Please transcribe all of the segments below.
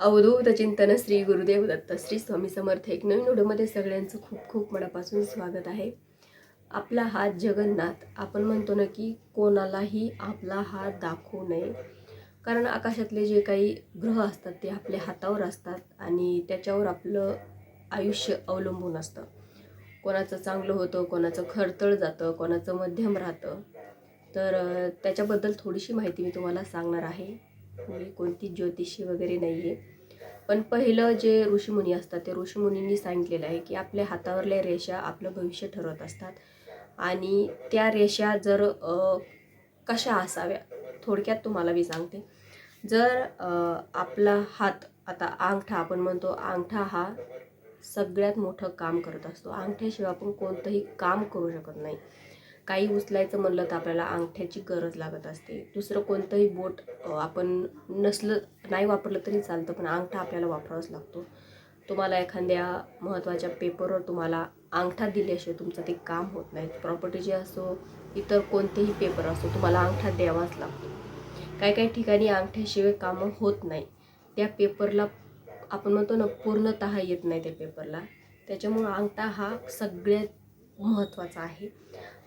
अवधूत चिंतन श्री गुरुदेव दत्त श्री स्वामी समर्थ एक नवीन व्हिडिओमध्ये सगळ्यांचं खूप खूप मनापासून स्वागत आहे. आपला हात जगन्नाथ आपण म्हणतो ना की कोणालाही आपला हात दाखवू नये. कारण आकाशातले जे काही ग्रह असतात ते आपल्या हातावर असतात आणि त्याच्यावर आपलं आयुष्य अवलंबून असतं. कोणाचं चांगलं होतं कोणाचं खरतळ जातं कोणाचं मध्यम राहतं. तर त्याच्याबद्दल थोडीशी माहिती मी तुम्हाला सांगणार आहे. म्हणजे कोणती ज्योतिषी वगैरे नाही आहे पण पहिलं जे ऋषीमुनी असतात ते ऋषीमुनींनी सांगितलेलं आहे की आपल्या हातावरल्या रेषा आपलं भविष्य ठरवत असतात. आणि त्या रेषा जर कशा असाव्या? थोडक्यात तुम्हाला मी सांगते. जर आपला हात आता अंगठा आपण म्हणतो अंगठा हा सगळ्यात मोठं काम करत असतो. अंगठ्याशिवाय आपण कोणतंही काम करू शकत नाही. काही उचलायचं म्हणलं तर आपल्याला अंगठ्याची गरज लागत असते. दुसरं कोणतंही बोट आपण नसलं नाही वापरलं तरी चालतं पण अंगठा आपल्याला वापरावाच लागतो. तुम्हाला एखाद्या महत्त्वाच्या पेपरवर तुम्हाला अंगठा दिल्याशिवाय तुमचं ते काम होत नाही. प्रॉपर्टीचे असो इतर कोणतेही पेपर असो तुम्हाला अंगठा द्यावाच लागतो. काही काही ठिकाणी अंगठ्याशिवाय कामं होत नाही. त्या पेपरला आपण म्हणतो ना पूर्णतः येत नाही त्या पेपरला त्याच्यामुळं अंगठा हा सगळ्यात महत्त्वाचा आहे.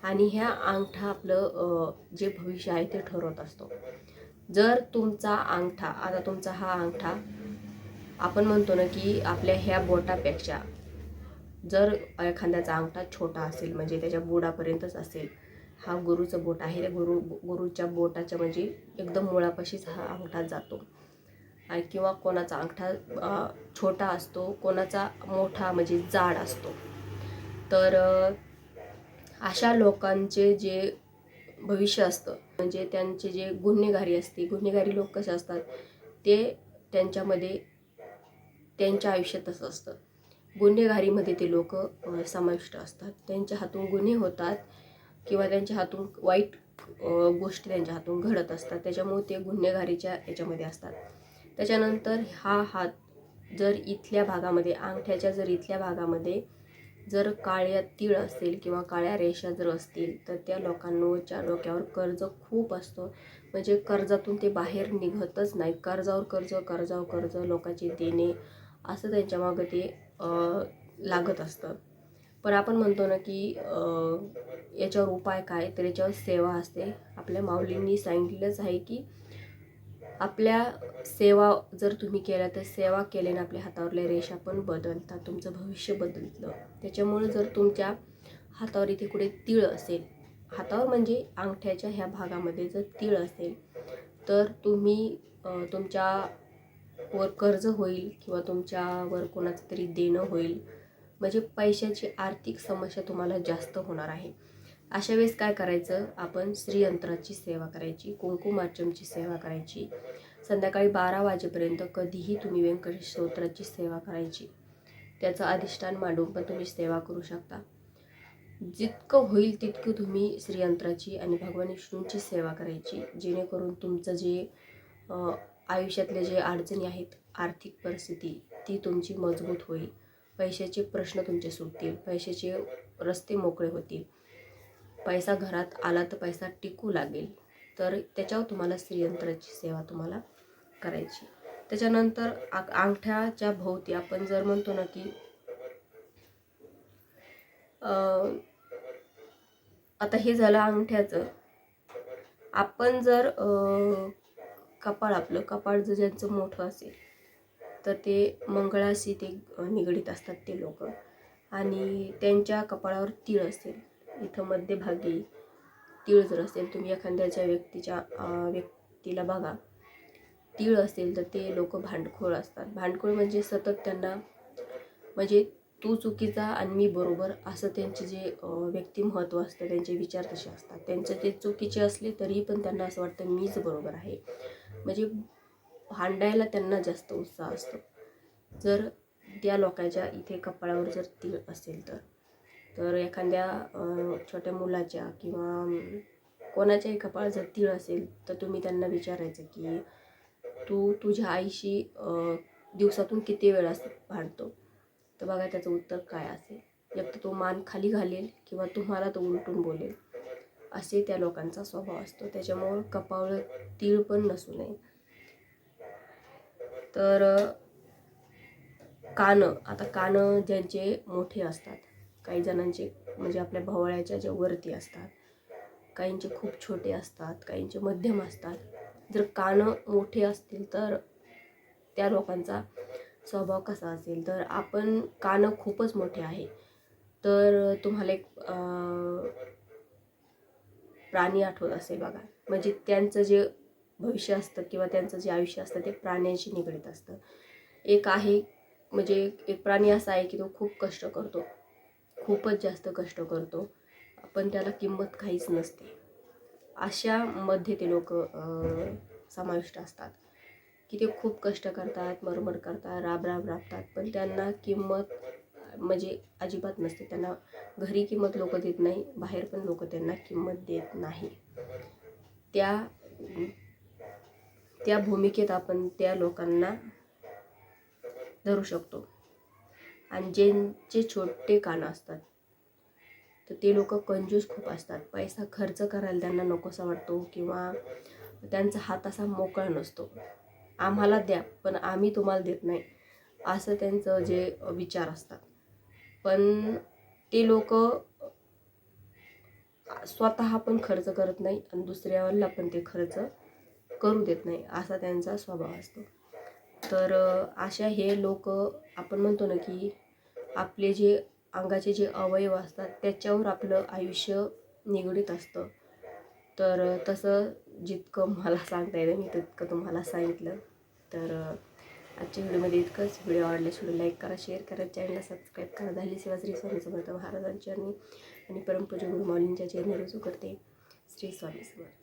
आणि ह्या अंगठा आपलं जे भविष्य आहे ते ठरवत असतो. जर तुमचा अंगठा आता तुमचा हा अंगठा आपण म्हणतो ना की आपल्या ह्या बोटापेक्षा जर एखाद्याचा अंगठा छोटा असेल म्हणजे त्याच्या बोडापर्यंतच असेल हा गुरुचं बोट आहे. त्या गुरु गुरुच्या बोटाच्या म्हणजे एकदम मुळापाशीच हा अंगठा जातो. आणि किंवा कोणाचा अंगठा छोटा असतो कोणाचा मोठा म्हणजे जाड असतो. तर अशा लोकांचे जे भविष्य असतं म्हणजे त्यांचे जे गुन्हेगारी असते गुन्हेगारी लोक कसे असतात ते त्यांच्यामध्ये त्यांच्या आयुष्यात तसं असतं. गुन्हेगारीमध्ये ते लोक समाविष्ट असतात. त्यांच्या हातून गुन्हे होतात किंवा त्यांच्या हातून वाईट गोष्टी त्यांच्या हातून घडत असतात. त्याच्यामुळे ते गुन्हेगारीच्या याच्यामध्ये असतात. त्याच्यानंतर हा हात जर इथल्या भागामध्ये अंगठ्याच्या जर इथल्या भागामध्ये जर काळ्या तीळ असतील किंवा काळ्या रेषा जर असतील तर त्या लोकांच्या डोक्यावर कर्ज खूप असतं. म्हणजे कर्जातून ते बाहेर निघतच नाही. कर्जावर कर्ज कर्जावर कर्ज लोकांचे देणे असं त्यांच्या मागं ते लागत असतं. पण आपण म्हणतो ना की याच्यावर उपाय काय? तर याच्यावर सेवा असते. आपल्या माऊलींनी सांगितलंच आहे की आपल्या सेवा जर तुम्ही केल्या तर सेवा केल्याने आपल्या हातावरल्या रेषा पण बदलतात तुमचं भविष्य बदलतं. त्याच्यामुळं जर तुमच्या हातावर इथे कुठे तीळ असेल हातावर म्हणजे अंगठ्याच्या ह्या भागामध्ये जर तीळ असेल तर तुम्ही तुमच्यावर तुमच्या वर कर्ज होईल किंवा तुमच्यावर कोणाचं तरी देणं होईल. म्हणजे पैशाची आर्थिक समस्या तुम्हाला जास्त होणार आहे. अशा वेळेस काय करायचं? आपण श्रीयंत्राची सेवा करायची कुंकुमार्चमची सेवा करायची. संध्याकाळी बारा वाजेपर्यंत कधीही तुम्ही व्यंकटेश स्तोत्राची सेवा करायची. त्याचं अधिष्ठान मांडून पण तुम्ही सेवा करू शकता. जितकं होईल तितकं तुम्ही श्रीयंत्राची आणि भगवान विष्णूंची सेवा करायची. जेणेकरून तुमचं जे आयुष्यातले जे अडचणी आहेत आर्थिक परिस्थिती ती तुमची मजबूत होईल. पैशाचे प्रश्न तुमचे सुटतील. पैशाचे रस्ते मोकळे होतील. पैसा घरात आला तर पैसा टिकू लागेल. तर त्याच्यावर तुम्हाला श्रीयंत्राची सेवा तुम्हाला करायची. त्याच्यानंतर आ अंगठ्याच्या भोवती आपण जर म्हणतो ना की आता हे झालं अंगठ्याचं. आपण जर कपाळ आपलं कपाळ जर ज्यांचं मोठं असेल तर ते मंगळाशी ते निगडीत असतात ते लोक. आणि त्यांच्या कपाळावर तीळ असेल. इथं मध्यभागी तीळ जर असेल तुम्ही एखाद्याच्या व्यक्तीच्या व्यक्तीला बघा. तीळ असेल तर ते लोक भांडखोळ असतात. भांडखोळ म्हणजे सतत त्यांना म्हणजे तू चुकीचा आणि मी बरोबर असं त्यांचे जे व्यक्तिमहत्त्व असतं त्यांचे विचार तसे असतात. त्यांचे ते चुकीचे असले तरी पण त्यांना असं वाटतं मीच बरोबर आहे. म्हणजे भांडायला त्यांना जास्त उत्साह असतो. जर त्या लोकांच्या इथे कपाळावर जर तीळ असेल तर. तर एखाद्या छोट्या मुलाच्या किंवा कोणाच्याही कपाळ जर तीळ असेल तर तुम्ही त्यांना विचारायचं की तू तुझ्या आईशी दिवसातून किती वेळा भांडतो? तर बघा त्याचं उत्तर काय असेल. एक तर तो मान खाली घालेल किंवा तुम्हाला तो उलटून बोलेल असे त्या लोकांचा स्वभाव असतो. त्याच्यामुळं कपाळ तीळ पण नसू नये. तर कानं आता कानं ज्यांचे मोठे असतात काही जणांचे म्हणजे आपल्या भोवळ्याच्या ज्या वरती असतात काहींचे खूप छोटे असतात काहींचे मध्यम असतात. जर कानं मोठे असतील तर त्या लोकांचा स्वभाव कसा असेल? तर आपण कानं खूपच मोठे आहे. तर तुम्हाला एक प्राणी आठवत असेल बघा. म्हणजे त्यांचं जे भविष्य असतं किंवा त्यांचं जे आयुष्य असतं ते प्राण्यांशी निगडीत असतं. एक आहे म्हणजे एक प्राणी असा आहे की तो खूप कष्ट करतो. खूपच जास्त कष्ट करतो. पण त्याला किंमत काहीच नसते. अशामध्ये ते लोक समाविष्ट असतात. की ते खूप कष्ट करतात मरमर करतात राब राब राबतात. पण त्यांना किंमत म्हणजे अजिबात नसते. त्यांना घरी किंमत लोक देत नाही बाहेर पण लोक त्यांना किंमत देत नाही. त्या त्या भूमिकेत आपण त्या लोकांना धरू शकतो. आणि ज्यांचे छोटे कान असतात तर ते लोक कंजूस खूप असतात. पैसा खर्च करायला त्यांना नकोसा वाटतो किंवा त्यांचा हात असा मोकळा नसतो. आम्हाला द्या पण आम्ही तुम्हाला देत नाही असं त्यांचं जे विचार असतात. पण ते लोक स्वतः पण खर्च करत नाही आणि दुसऱ्याला पण ते खर्च करू देत नाही असा त्यांचा स्वभाव असतो. तर अशा हे लोक आपण म्हणतो ना की आपले जे अंगाचे जे अवयव असतात त्याच्यावर आपलं आयुष्य निगडीत असतं. तर तसं जितकं मला सांगता येतं मी तितकं तुम्हाला सांगितलं. तर आजच्या व्हिडिओमध्ये इतकंच. व्हिडिओ आवडल्यास व्हिडिओ लाईक करा शेअर करा चॅनलला सबस्क्राईब करा. झाली सेवा श्री स्वामी समर्थ महाराजांच्या आणि परमपूज्य गुरु माऊलींच्या चरणी रुजू करते. श्री स्वामी समर्थ.